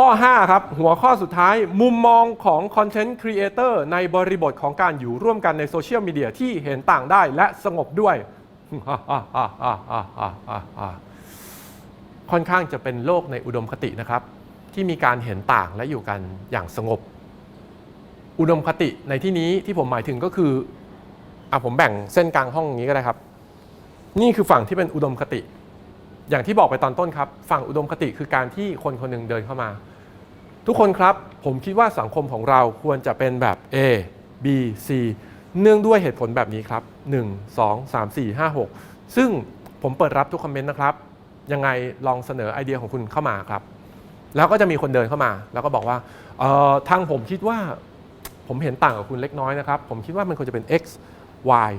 ข้อ 5 ครับ หัวข้อสุดท้ายมุมมองของคอนเทนต์ครีเอเตอร์ในบริบทของการอยู่ร่วมกันในโซเชียลมีเดียที่เห็นต่างได้และสงบด้วย ค่อนข้างจะเป็นโลกในอุดมคตินะครับ ที่มีการเห็นต่างและอยู่กันอย่างสงบ อุดมคติในที่นี้ที่ผมหมายถึงก็คืออะผมแบ่งเส้นกลางห้องอย่างนี้ก็ได้ครับ นี่คือฝั่งที่เป็นอุดมคติอย่างที่บอกไปตอนต้นครับ ฝั่งอุดมคติคือการที่คนคนหนึ่งเดินเข้ามา ทุกคนครับผมคิดว่าสังคมของเราควรจะเป็นแบบ A B C เนื่องด้วยเหตุผลแบบนี้ครับ 1 2 3 4 5 6 ซึ่งผมเปิดรับทุกคอมเมนต์นะครับ ยังไงลองเสนอไอเดียของคุณเข้ามาครับ แล้วก็จะมีคนเดินเข้ามา แล้วก็บอกว่าออทางผมคิดว่าผมเห็นต่างกับคุณเล็กน้อยนะครับ ผมคิดว่ามันควรจะเป็น x y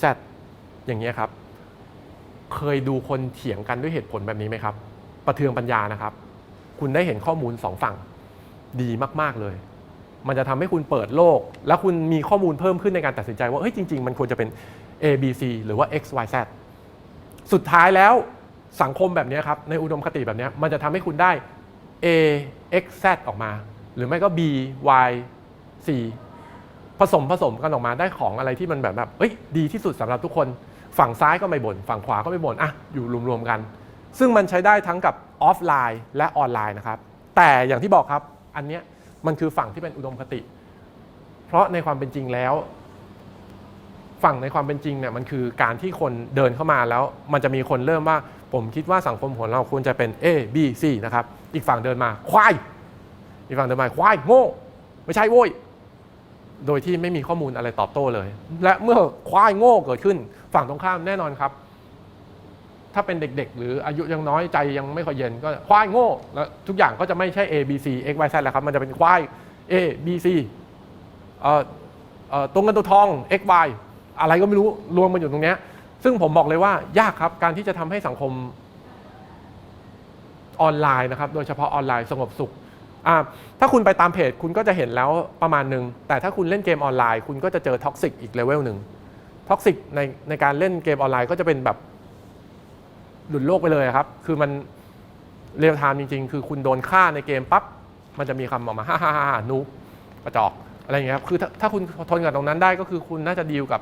z อย่างเงี้ยครับ เคยดูคนเถียงกันด้วยเหตุผลแบบนี้ไหมครับ ประเทืองปัญญานะครับ คุณได้เห็นข้อมูลสองฝั่ง ดีมาก ๆ เลย มันจะทำให้คุณเปิดโลก และคุณมีข้อมูลเพิ่มขึ้นในการตัดสินใจว่าเฮ้ยจริง ๆ มันควรจะเป็น A B C หรือว่า X Y Z สุดท้ายแล้วสังคมแบบนี้ครับ ในอุดมคติแบบนี้มันจะทำให้คุณได้ A X Z ออกมา หรือไม่ก็ B Y C ผสมผสมกันออกมาได้ของอะไรที่มันแบบแบบเอ้ยดีที่สุดสำหรับทุกคน ฝั่งซ้ายก็ไม่บน่นฝั่งขวาก็ไม่บ่นอะอยู่รวมๆกัน ซึ่งมันใช้ได้ทั้งกับออฟไลน์และออนไลน์นะครับ แต่อย่างที่บอกครับ อันเนี้ยมันคือฝั่งที่เป็นอุดมคติ เพราะในความเป็นจริงแล้ว ฝั่งในความเป็นจริงเนี่ยมันคือการที่คนเดินเข้ามาแล้ว มันจะมีคนเริ่มว่า ผมคิดว่าสังคมของเราควรจะเป็น A B C นะครับ อีกฝั่งเดินมาควายอีกฝั่งเดินมาควายโง่ไม่ใช่โว้ยโดยที่ไม่มีข้อมูลอะไรตอบโต้เลย และเมื่อควายโง่เกิดขึ้น ฝั่งตรงข้ามแน่นอนครับ ถ้าเป็นเด็ก ๆ หรืออายุยังน้อยใจยังไม่ค่อยเย็นก็ควายโง่แล้วทุกอย่างก็จะไม่ใช่ A B C X Y Z แล้วครับ มันจะเป็นควาย A B C เอ่อเอ่อตรงกันตัวทอง X Y อะไรก็ไม่รู้รวมมันอยู่ตรงเนี้ยซึ่งผมบอกเลยว่ายากครับการที่จะทำให้สังคมออนไลน์นะครับ โดยเฉพาะออนไลน์สงบสุข ถ้าคุณไปตามเพจคุณก็จะเห็นแล้วประมาณหนึ่ง แต่ถ้าคุณเล่นเกมออนไลน์ คุณก็จะเจอท็อกซิกอีกเลเวลหนึ่งท็อกซิกในในการเล่นเกมออนไลน์ก็จะเป็นแบบ หลุดโลกไปเลยครับ คือมันเรียลไทม์จริง ๆ คือคุณโดนฆ่าในเกมปั๊บ มันจะมีคำออกมาฮ่าฮ่าฮ่านูกระจอกอะไรอย่างเงี้ยครับ คือถ้าถ้าคุณทนกับตรงนั้นได้ก็คือคุณน่าจะดีลกับ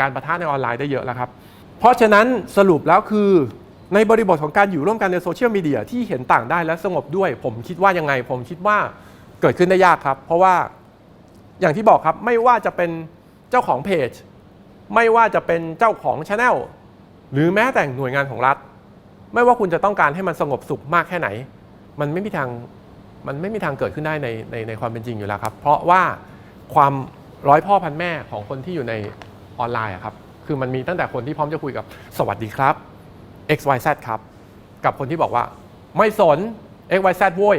การประทะในออนไลน์ได้เยอะแล้วครับ เพราะฉะนั้นสรุปแล้วคือในบริบทของการอยู่ร่วมกันในโซเชียลมีเดียที่เห็นต่างได้และสงบด้วย ผมคิดว่ายังไง ผมคิดว่าเกิดขึ้นได้ยากครับ เพราะว่าอย่างที่บอกครับไม่ว่าจะเป็นเจ้าของเพจไม่ว่าจะเป็นเจ้าของช anel หรือแม้แต่หน่วยงานของรัฐ ไม่ว่าคุณจะต้องการให้มันสงบสุขมากแค่ไหน มันไม่มีทางมันไม่มีทางเกิดขึ้นได้ในในในความเป็นจริงอยู่แล้วครับ เพราะว่าความร้อยพ่อพันแม่ของคนที่อยู่ในออนไลน์ครับคือมันมีตั้งแต่คนที่พร้อมจะคุยกับสวัสดีครับ x y z ครับ กับคนที่บอกว่าไม่สน x y z โว้ย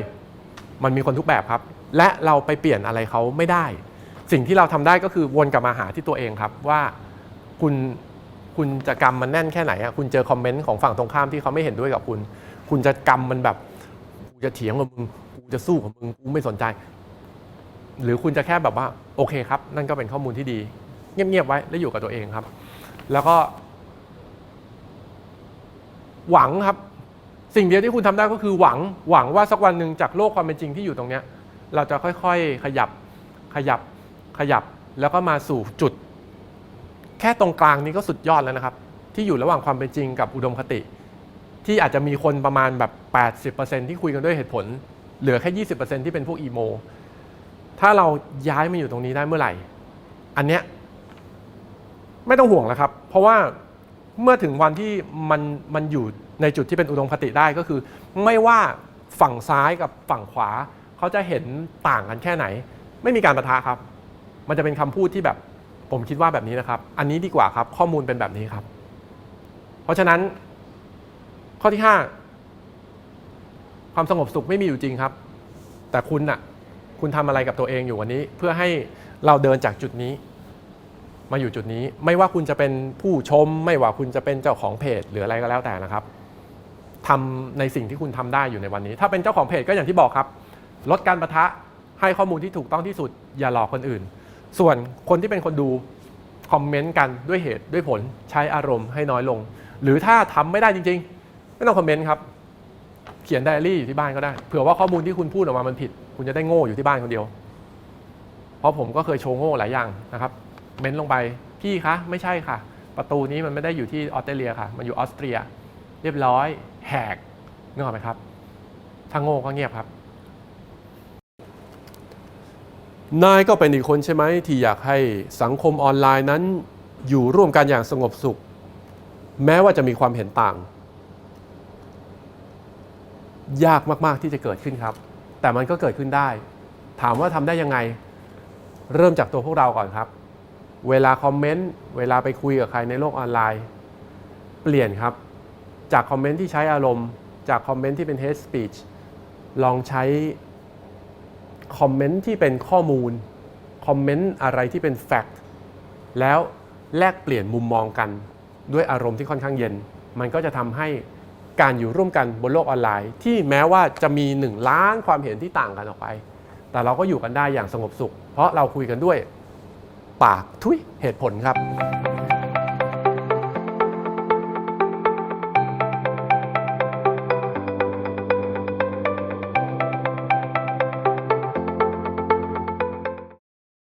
มันมีคนทุกแบบครับ และเราไปเปลี่ยนอะไรเขาไม่ได้ สิ่งที่เราทำได้ก็คือวนกลับมาหาที่ตัวเองครับว่าคุณ คุณจะกำมันแน่นแค่ไหนอะคุณเจอคอมเมนต์ของฝั่งตรงข้ามที่เขาไม่เห็นด้วยกับคุณ คุณจะกำมันแบบกูจะเถียงกับมึงกูจะสู้กับมึงกูไม่สนใจ หรือคุณจะแค่แบบว่าโอเคครับ นั่นก็เป็นข้อมูลที่ดี เงียบๆไว้แล้วอยู่กับตัวเองครับ แล้วก็ หวังครับ สิ่งเดียวที่คุณทำได้ก็คือหวัง หวังว่าสักวันหนึ่งจากโลกความเป็นจริงที่อยู่ตรงเนี้ย เราจะค่อยๆขยับขยับขยับแล้วก็มาสู่จุด แค่ตรงกลางนี้ก็สุดยอดแล้วนะครับ ที่อยู่ระหว่างความเป็นจริงกับอุดมคติ ที่อาจจะมีคนประมาณแบบ 80%ที่คุยกันด้วยเหตุผล เหลือแค่ 20%ที่เป็นพวกอีโม ถ้าเราย้ายมาอยู่ตรงนี้ได้เมื่อไหร่ อันเนี้ยไม่ต้องห่วงแล้วครับ เพราะว่าเมื่อถึงวันที่มันมันอยู่ในจุดที่เป็นอุดมคติได้ก็คือ ไม่ว่าฝั่งซ้ายกับฝั่งขวา เขาจะเห็นต่างกันแค่ไหน ไม่มีการประทะครับ มันจะเป็นคำพูดที่แบบ ผมคิดว่าแบบนี้นะครับ อันนี้ดีกว่าครับ ข้อมูลเป็นแบบนี้ครับ เพราะฉะนั้น ข้อที่ 5 ความสงบสุขไม่มีอยู่จริงครับ แต่คุณน่ะ คุณทำอะไรกับตัวเองอยู่วันนี้ เพื่อให้เราเดินจากจุดนี้ มาอยู่จุดนี้ ไม่ว่าคุณจะเป็นผู้ชม ไม่ว่าคุณจะเป็นเจ้าของเพจ หรืออะไรก็แล้วแต่นะครับทำในสิ่งที่คุณทำได้อยู่ในวันนี้ ถ้าเป็นเจ้าของเพจก็อย่างที่บอกครับ ลดการประทะให้ข้อมูลที่ถูกต้องที่สุด อย่าหลอกคนอื่น ส่วนคนที่เป็นคนดูคอมเมนต์กันด้วยเหตุด้วยผลใช้อารมณ์ให้น้อยลง หรือถ้าทำไม่ได้จริง ๆ ไม่ต้องคอมเมนต์ครับ เขียนไดอารี่ที่บ้านก็ได้เผื่อว่าข้อมูลที่คุณพูดออกมามันผิด คุณจะได้โง่อยู่ที่บ้านคนเดียว เพราะผมก็เคยโชว์โง่หลายอย่างนะครับ เม้นลงไปพี่คะไม่ใช่ค่ะ ประตูนี้มันไม่ได้อยู่ที่ออสเตรเลียค่ะ มันอยู่ออสเตรีย เรียบร้อยแหกนึกออกไหมครับถ้าโง่ก็เงียบครับ นายก็เป็นอีกคนใช่ไหมที่อยากให้สังคมออนไลน์นั้น อยู่ร่วมกันอย่างสงบสุข แม้ว่าจะมีความเห็นต่าง ยากมาก ๆ ที่จะเกิดขึ้นครับ แต่มันก็เกิดขึ้นได้ ถามว่าทำได้ยังไง เริ่มจากตัวพวกเราก่อนครับ เวลาคอมเมนต์เวลาไปคุยกับใครในโลกออนไลน์ เปลี่ยนครับ จากคอมเมนต์ที่ใช้อารมณ์ จากคอมเมนต์ที่เป็น hate speech ลองใช้ คอมเมนต์ที่เป็นข้อมูล คอมเมนต์อะไรที่เป็น fact แล้วแลกเปลี่ยนมุมมองกัน ด้วยอารมณ์ที่ค่อนข้างเย็น มันก็จะทำให้การอยู่ร่วมกันบนโลกออนไลน์ ที่แม้ว่าจะมีหนึ่งล้านความเห็นที่ต่างกันออกไป แต่เราก็อยู่กันได้อย่างสงบสุข เพราะเราคุยกันด้วย ปากทุยเหตุผลครับ